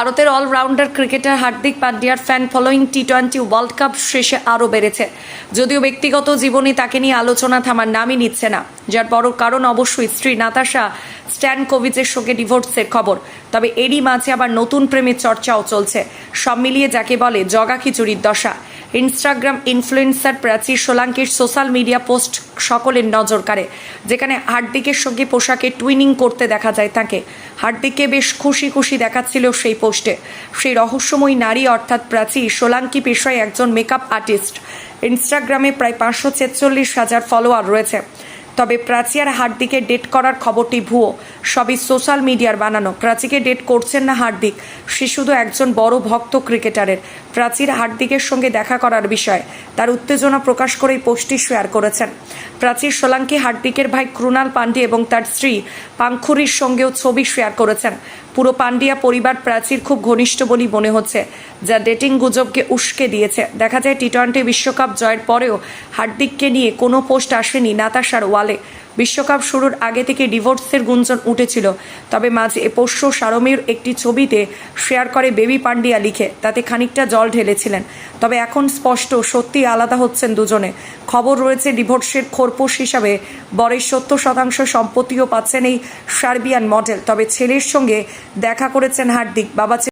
ভারতের allrounder cricketer Hardik পান্ডিয়ার fan following T twenty world cup শেষে আরও বেড়েছে। যদিও ব্যক্তিগত জীবনে তাকে নিয়ে আলোচনা থামার নামই নিচ্ছে না, যার বড় কারণ অবশ্যই স্ত্রী নাতাশা স্ট্যান কোভিজের সঙ্গে ডিভোর্সের খবর। তবে এরই মাঝে আবার নতুন প্রেমের চর্চাও চলছে। সব মিলিয়ে যাকে বলে জগা খিচুড়ির দশা। ইনস্টাগ্রাম ইনফ্লুয়েন্সার প্রাচী সোলাঙ্কির সোশ্যাল মিডিয়া পোস্ট সকলের নজর কাড়ে, যেখানে হার্দিকের সঙ্গে পোশাকে টুইনিং করতে দেখা যায় তাকে। হার্দিককে বেশ খুশি খুশি দেখাচ্ছিল সেই পোস্টে। সেই রহস্যময়ী নারী অর্থাৎ প্রাচী সোলাঙ্কি পেশায় একজন মেকআপ আর্টিস্ট ইনস্টাগ্রামে প্রায় পাঁচশো ছেচল্লিশ হাজার ফলোয়ার রয়েছে। তবে প্রাচী আর হার্দিকে ডেট করার খবরটি ভুয়ো। সবই সোশ্যাল মিডিয়ার বানানো। প্রাচীকে ডেট করছেন না হার্দিক। সে শুধু একজন বড় ভক্ত ক্রিকেটারের। প্রাচীর হার্দিকের সঙ্গে দেখা করার বিষয়ে। তার উত্তেজনা প্রকাশ করেই পোস্টটি শেয়ার করেছেন। প্রাচীর সোলাঙ্কি হার্দিকের ভাই ক্রুণাল পান্ডে এবং তার স্ত্রী পাংখুরির সঙ্গেও ছবি শেয়ার করেছেন। পুরো পান্ডিয়া পরিবার প্রাচীর খুব ঘনিষ্ঠ বলেই মনে হচ্ছে, যা ডেটিং গুজবকে উস্কে দিয়েছে। দেখা যায় টি টোয়েন্টি বিশ্বকাপ জয়ের পরেও হার্দিককে নিয়ে কোনো পোস্ট আসেনি নাতাশার ওয়ালে। বিশ্বকাপ শুরুর আগে থেকে ডিভোর্সের গুঞ্জন উঠেছিল। তবে মাঝে পোষ্য সারমের একটি ছবিতে শেয়ার করে বেবি পান্ডিয়া লিখে, তাতে খানিকটা জল ঢেলেছিলেন। তবে এখন স্পষ্ট সত্যি আলাদা হচ্ছেন দুজনে। খবর রয়েছে, ডিভোর্সের খোরপোশ হিসাবে বরের সত্তর শতাংশ সম্পত্তিও পাচ্ছেন এই সার্বিয়ান মডেল। তবে ছেলের সঙ্গে দেখা করেছেন হার্দিক, বাবা